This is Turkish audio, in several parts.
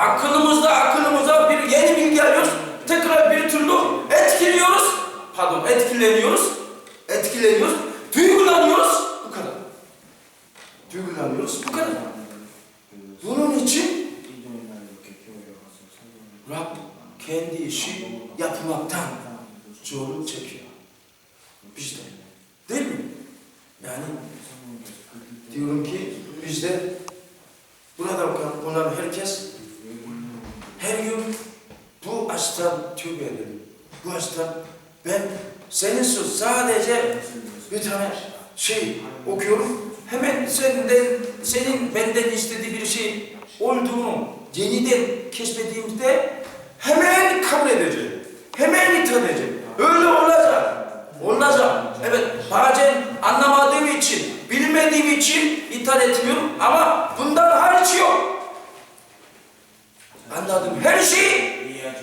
Aklımızda aklımıza bir yeni bilgi alıyoruz. Tekrar bir türlü etkiliyoruz. Pardon etkileniyoruz. Etkileniyoruz. Duygulanıyoruz. Bu kadar. Duygulanıyoruz. Bu kadar. Bunun için Rab kendi işi yapmaktan zorluk çekiyor. Biz de. Değil mi? Yani diyorum ki biz de burada bunlar herkes bu açıdan tövbe edelim. Bu açıdan ben senin söz sadece bir tane şey okuyorum. Hemen senden, senin benden istediği bir şey olduğunu yeniden keşfettiğimde hemen kabul edeceğim. Hemen itaat edeceğim. Öyle olacak. Olacak. Evet bazen anlamadığım için, bilmediğim için itaat etmiyorum ama bundan hariç yok. Anladım. Her şeyi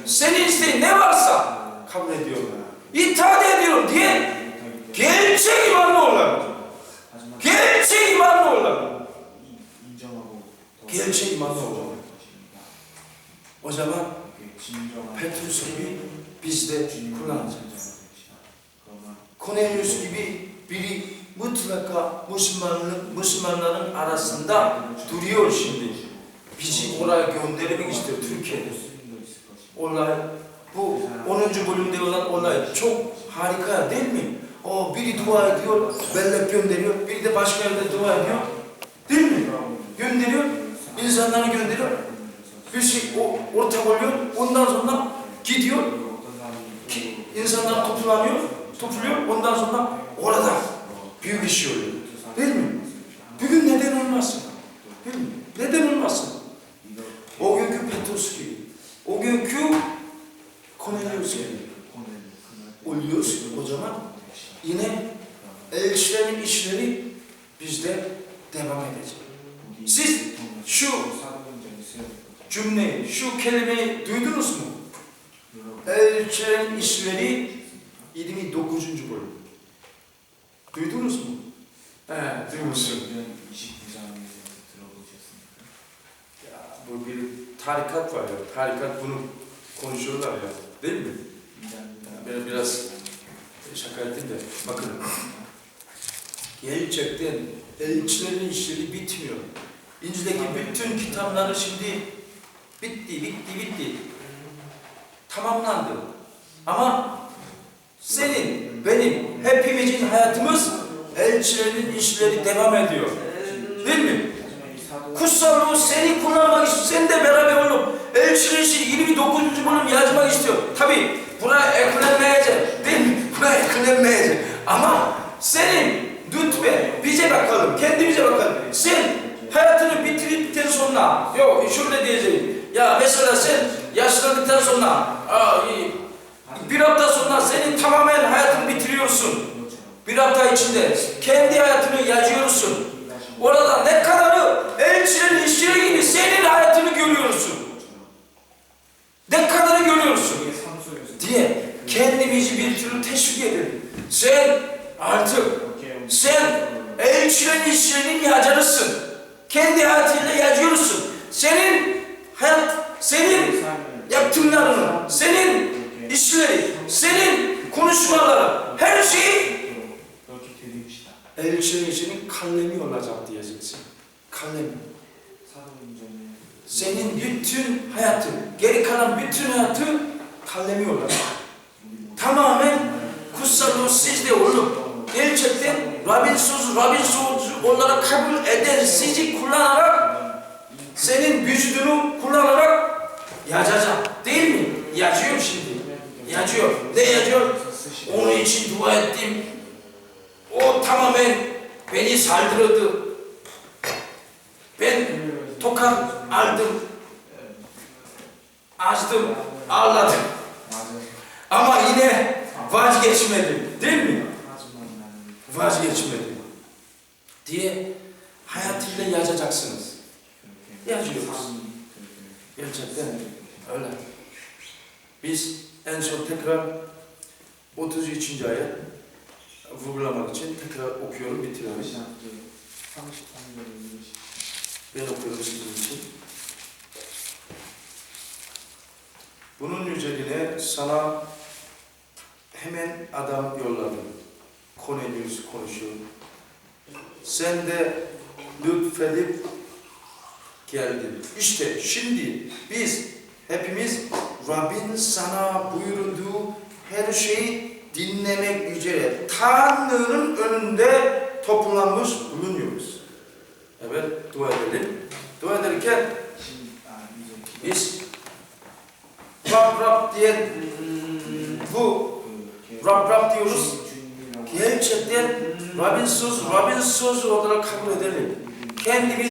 세니스테 네바르사. 카브네 디오 이타데 디오 디에 계책이만 올라 계책이만 올라 계책이만 올라 오자마 베트루 집이 비시대 굴러나자 코넬리우스 집이 미리 무트라카 무슨 말나는 알았습니다. 두려우신데 비지 오라 교훈 내리기 시대 트루키에 됐어요. Olay bu 10. bölümde olan olay çok harika değil mi? O biri dua ediyor, bellek gönderiyor, biri de başka yerde dua ediyor. Değil mi? Gönderiyor, insanları gönderiyor. Bir şey o, ortak oluyor, ondan sonra gidiyor, ki insanlar toplanıyor, topluyor, ondan sonra orada büyük iş şey oluyor. Değil mi? Bugün neden olmasın? Değil mi? Neden olmasın? O günkü Petrus gibi, o günkü Cornelius gibi oluyoruz o zaman yine elçilerin işleri bizde devam edecek. Siz şu cümleyi, şu kelimeyi duydunuz mu? Elçilerin işleri 29. bölüm. Duydunuz mu? He, duymuşsun. Ya, bu bir tarikat var ya, tarikat bunu konuşuyorlar ya, değil mi? Ben biraz şaka ettim de, bakın. Gerçekten elçilerin işleri bitmiyor. İncil'deki bütün kitapları şimdi bitti, bitti, bitti. Tamamlandı. Ama senin, benim, hepimizin hayatımız elçilerin işleri devam ediyor. Değil mi? Kutsallığı seni kullanmak istiyor. Sen de beraber olup elçilerin işi 29. bölüm yazmak istiyor. Tabi buna eklenmeyecek. Değil mi? Buna eklenmeyecek. Ama senin lütfen bize bakalım, kendimize bakalım. Sen hayatını bitirdikten sonra, yok şöyle diyeceğim. Ya mesela sen yaşlandıktan sonra, bir hafta sonra senin tamamen hayatını bitiriyorsun. Bir hafta içinde kendi hayatını yaşıyorsun. Orada ne kadarı elçilerin işleri gibi senin hayatını görüyorsun. Ne kadarı görüyorsun diye kendimizi bir türlü teşvik edelim. Sen artık sen elçilerin işlerinin yacarısın. Kendi hayatıyla yaşıyorsun. Senin hayat, senin yaptığların, senin işleri, senin konuşmaların, her şey elçinin işinin kalemi olacak diyeceksin. Kalemi. Senin bütün hayatın, geri kalan bütün hayatı kalemi olacak. Tamamen Rabbin sözü, Rabbin sözü olarak kabul eden sizi kullanarak senin vücudunu kullanarak yazacak. Değil mi? Yazıyor şimdi. Yazıyor. Ne yazıyor? Onun için dua ettim. O tamamen beni saldırdı. Ben tokat aldım. Açtım, ağladım. Ama yine vazgeçmedim. Değil mi? Vazgeçmedim. Diye hayatıyla yazacaksınız. Yazıyoruz. Gerçekten öyle. Biz en son tekrar 33. ayet vurgulamak için tekrar okuyorum, bitiriyorum. Ben okuyorum sizin için. Bunun üzerine sana hemen adam yolladım. Cornelius konuşuyor. Sen de lütfedip geldin. İşte şimdi biz hepimiz Rabbin sana buyurduğu her şeyi dinlemek üzere Tanrı'nın önünde toplanmış bulunuyoruz. Evet, dua edelim. Dua ederken biz Rab Rab diye bu Rab Rab diyoruz. Gerçekten Rabbin sözü, Rabbin sözü olarak kabul edelim. Kendimiz